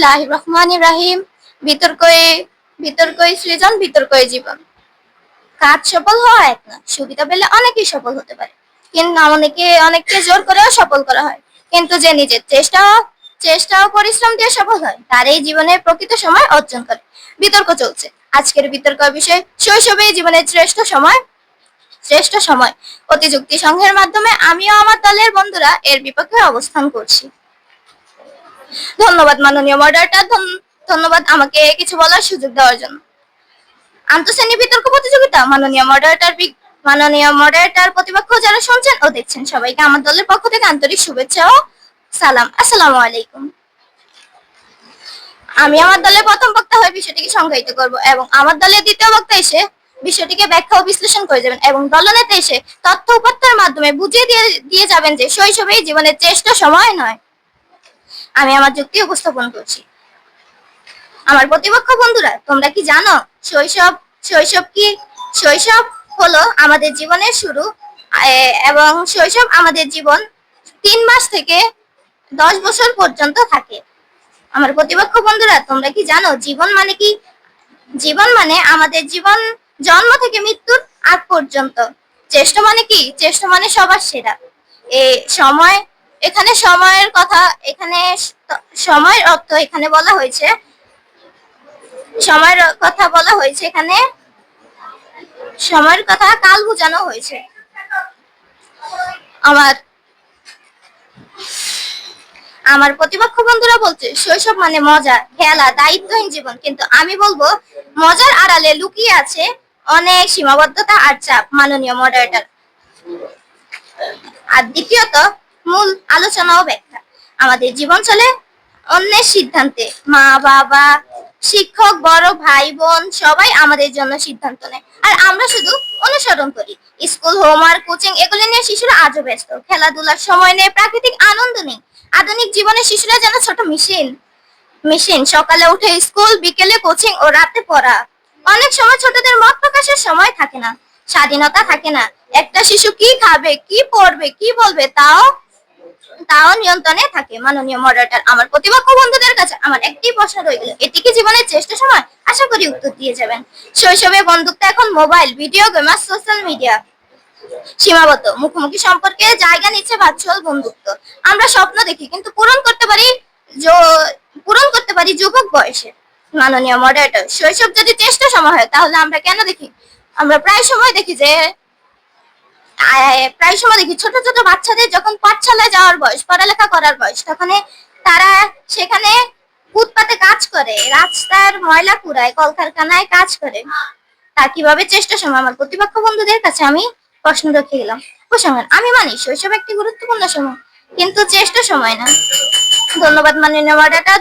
বিসমিল্লাহ রহমান রাহিম। বিতর্কই বিতর্কই সৃজন বিতর্কই জীবন। কাজ সফল হওয়া এক না, সুবিধা পেলে অনেকেই সফল হতে পারে। কিন্তু অনেকে, অনেককে জোর করেও সফল করা হয়। কিন্তু যে নিজের চেষ্টা চেষ্টা ও পরিশ্রম দিয়ে সফল হয় তার এই জীবনের প্রকৃত সময় অর্জন করে। বিতর্ক চলছে। আজকের বিতর্ক বিষয় শৈশবে জীবনের শ্রেষ্ঠ সময় শ্রেষ্ঠ সময়। অতিযুক্তি সংঘের মাধ্যমে আমিও আমার দলের বন্ধুরা এর বিপক্ষে অবস্থান করছি। ধন্যবাদ মাননীয় মডারেটর ধন্যবাদ আমাকে কিছু বলার সুযোগ দেওয়ার জন্য। আন্তঃশ্রেণী বিতর্ক প্রতিযোগিতা, মাননীয় মডারেটর মাননীয় মডারেটর প্রতিপক্ষ যারা শুনছেন ও দেখছেন সবাইকে আমার দলের পক্ষ থেকে আন্তরিক শুভেচ্ছা ও সালাম। আসসালামু আলাইকুম। আমি আমার দলের প্রথম বক্তা হয়ে বিষয়টিকে সংজ্ঞায়িত করব এবং আমার দলের দ্বিতীয় বক্তা এসে বিষয়টিকে ব্যাখ্যা ও বিশ্লেষণ করে যাবেন এবং দলনেতা এসে তথ্য উপাত্তের মাধ্যমে বুঝিয়ে দিয়ে দিয়ে যাবেন যে শৈশবেই জীবনের চেষ্টা সময় নয়। আমি আমার যুক্তি উপস্থাপন করছি। আমার প্রতিপক্ষ বন্ধুরা, তোমরা কি জানো শৈশব শৈশব কি? শৈশব হলো আমাদের জীবনের শুরু এবং শৈশব আমাদের জীবন তিন মাস থেকে দশ বছর পর্যন্ত থাকে। আমার প্রতিপক্ষ বন্ধুরা, তোমরা কি জানো জীবন মানে কি? জীবন মানে আমাদের জীবন জন্ম থেকে মৃত্যুর আগ পর্যন্ত। চেষ্টা মানে কি? চেষ্টা মানে সবার সেরা। এ, সময় এখানে সময়ের কথা, এখানে সময়ের অর্থ এখানে বলা হয়েছে। সময়ের কথা বলা হয়েছে এখানে। সময়ের কথা কাল বোঝানো হয়েছে। আমার আমার প্রতিপক্ষ বন্ধুরা বলছে, শৈশব মানে মজা, খেলা, দায়িত্বহীন জীবন। কিন্তু আমি বলব, মজার আড়ালে লুকিয়ে আছে অনেক সীমাবদ্ধতা আর চাপ। মাননীয় মডারেটর আর দ্বিতীয়ত মূল আলোচনা ও ব্যাখ্যা। আমাদের জীবন চলে অন্যের সিদ্ধান্তে। মা, বাবা, শিক্ষক, বড় ভাই, বোন, সবাই আমাদের জন্য সিদ্ধান্ত নেয়। আর আমরা শুধু অনুসরণ করি। স্কুল, হোমওয়ার্ক, কোচিং, এগুলো নিয়ে শিশুরা আজও ব্যস্ত। খেলাধুলার সময় নেই, প্রাকৃতিক আনন্দ নেই। আধুনিক জীবনে শিশুরা যেন ছোট মেশিন মেশিন, সকালে উঠে স্কুল, বিকেলে কোচিং ও রাতে পড়া। অনেক সময় ছোটদের মত প্রকাশের সময় থাকে না, স্বাধীনতা থাকে না। একটা শিশু কি খাবে, কি পড়বে, কি বলবে, তাও তাও নিয়ন্ত্রণে থাকে। মাননীয় মডারেটর আমার প্রতিপক্ষ বন্ধুদের কাছে আমার একটি প্রশ্ন রয়ে গেল এটি কি জীবনের চেষ্টা সময়? আশা করি উত্তর দিয়ে যাবেন। শৈশবে বন্ধুত্ব এখন মোবাইল ভিডিও গেম আর সোশ্যাল মিডিয়া সীমাবদ্ধ, মুখোমুখি সম্পর্কে জায়গা নিচ্ছে ভার্চুয়াল বন্ধুত্ব। আমরা স্বপ্ন দেখি, কিন্তু পূরণ করতে পারি পূরণ করতে পারি যুবক বয়সে। মাননীয় মডারেটর শৈশব যদি চেষ্টা সময় হয়, তাহলে আমরা কেন দেখি? আমরা প্রায় সময় দেখি যে প্রায় সময় দেখি ছোট ছোট বাচ্চাদের যখন পাঠশালায় যাওয়ার বয়স, পড়ালেখা করার বয়স, তখন তারা সেখানে ফুটপাতে কাজ করে, রাস্তার ময়লা কুড়ায় কলকারখানায় কাজ করে। তা কীভাবে চেষ্টা সময় আমার প্রতিপক্ষ বন্ধুদের কাছে আমি প্রশ্ন রেখে গেলাম। প্রসঙ্গে আমি মানি শৈশব একটি গুরুত্বপূর্ণ সময়, কিন্তু চেষ্টা সময় না। ধন্যবাদ মাননীয় মডারেটর